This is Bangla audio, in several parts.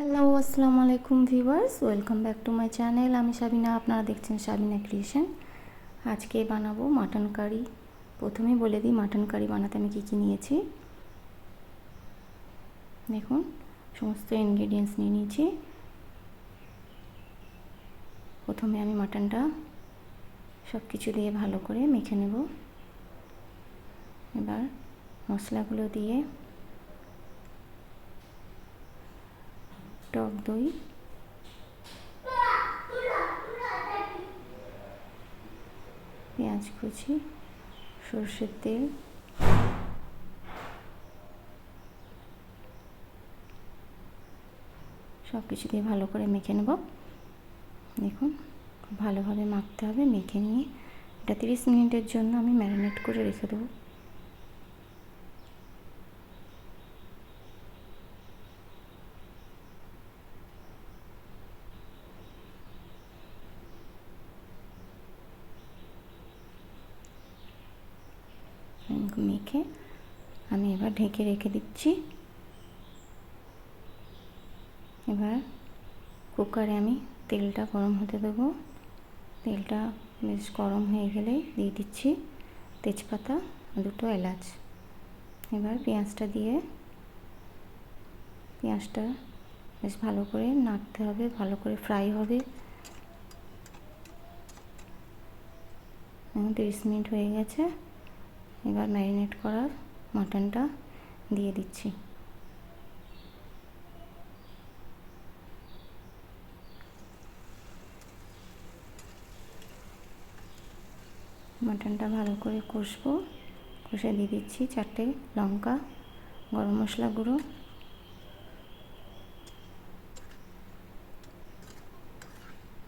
হ্যালো আসসালামু আলাইকুম viewers welcome back to my channel আমি সাবিনা আপনারা দেখছেন সাবিনা ক্রিয়েশন আজকে বানাবো মাটন কারি। প্রথমেই বলে দিই, মাটন কারি বানাতে আমি কী কী নিয়েছি। দেখুন, সমস্ত ইনগ্রেডিয়েন্টস নিয়ে নিয়েছি। প্রথমে আমি মাটনটা সব কিছু দিয়ে ভালো করে মেখে নেব। এবার মশলাগুলো দিয়ে টক দই। পেঁয়াজ কুচি, সর্ষের তেল। সব কিছু দিয়ে ভালো করে মেখে নেব। দেখুন ভালোভাবে মাখতে হবে, মেখে নিয়ে। এটা তিরিশ মিনিটের জন্য আমি ম্যারিনেট করে রেখে দেবো। মেখে আমি এবার ঢেকে রেখে দিচ্ছি। এবার কুকারে আমি তেলটা গরম হতে দেবো। তেলটা বেশ গরম হয়ে গেলে দিয়ে দিচ্ছি তেজপাতা, দুটো এলাচ। এবার পেঁয়াজটা দিয়ে পেঁয়াজটা বেশ ভালো করে নাড়তে হবে, ভালো করে ফ্রাই হবে। তিরিশ মিনিট হয়ে গেছে। এবার ম্যারিনেট করার মাটনটা দিয়ে দিচ্ছি। মাটনটা ভালো করে কষবো। কষে দিয়ে দিচ্ছি চারটে লঙ্কা, গরম মশলা গুঁড়ো।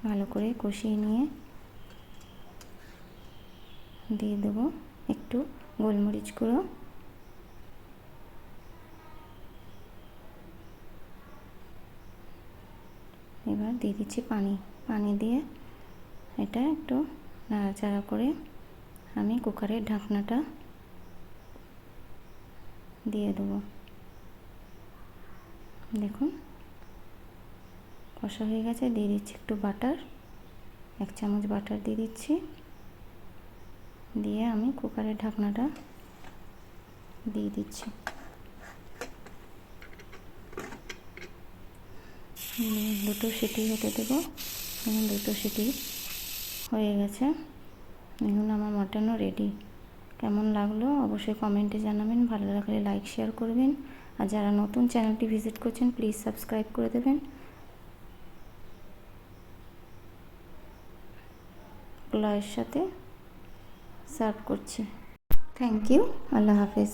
ভালো করে কষিয়ে নিয়ে দিয়ে দেবো। একটু গোলমরিচ গুঁড়ো। এবার দিয়ে দিচ্ছি পানি। পানি দিয়ে এটা একটু নাড়াচাড়া করে আমি কুকারের ঢাকনাটা দিয়ে দেবো। দেখুন, কষা হয়ে গেছে। দিয়ে দিচ্ছি একটু বাটার, এক চামচ বাটার দিয়ে দিচ্ছি। দিয়ে আমি কুকারের ঢাকনাটা দিয়ে দিচ্ছি। দুটো সিটি হতে দেবো। দুটো সিটি হয়ে গেছে। দেখুন, আমার মাটনও রেডি কেমন লাগল অবশ্যই কমেন্টে জানাবেন। ভালো লাগলে লাইক শেয়ার করবেন। আর যারা নতুন চ্যানেলটি ভিজিট করছেন প্লিজ সাবস্ক্রাইব করে দেবেন। পোলাওয়ের সাথে সার্ভ করছি। থ্যাংক ইউ আল্লাহ হাফেজ।